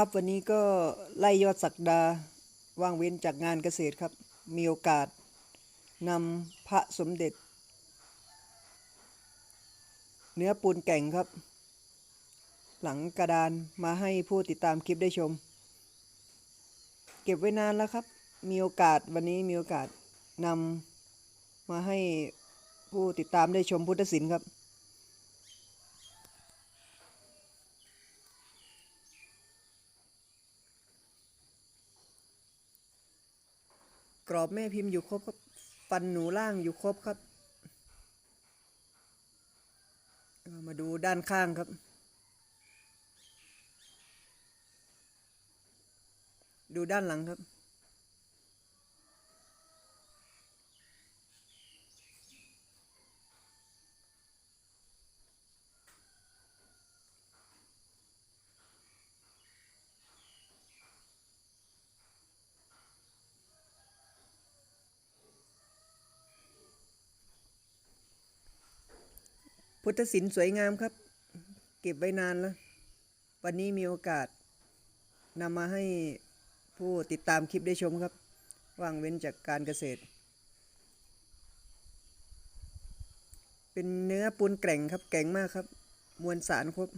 ครับวันนี้ก็ไล่ยอดสักดาว่างเว้นจากงานเกษตรครับ มีโอกาสนำพระสมเด็จ เนื้อปูนแก่งครับ หลังกระดานมาให้ผู้ติดตามคลิปได้ชม เก็บไว้นานแล้วครับ มีโอกาสวันนี้มีโอกาสนำมาให้ผู้ติดตามได้ชมพุทธศิลป์ครับ กรอบแม่พิมพ์อยู่ครบครับ ฟันหนูล่างอยู่ครบครับ มาดูด้านข้างครับ ดูด้านหลังครับ พุทธศิลป์สวยงามครับ เก็บไว้นานแล้ว วันนี้มีโอกาสนำมาให้ผู้ติดตามคลิปได้ชมครับ ว่างเว้นจากการเกษตร เป็นเนื้อปูนแกร่งครับแกร่งมากครับ มวลสารครบ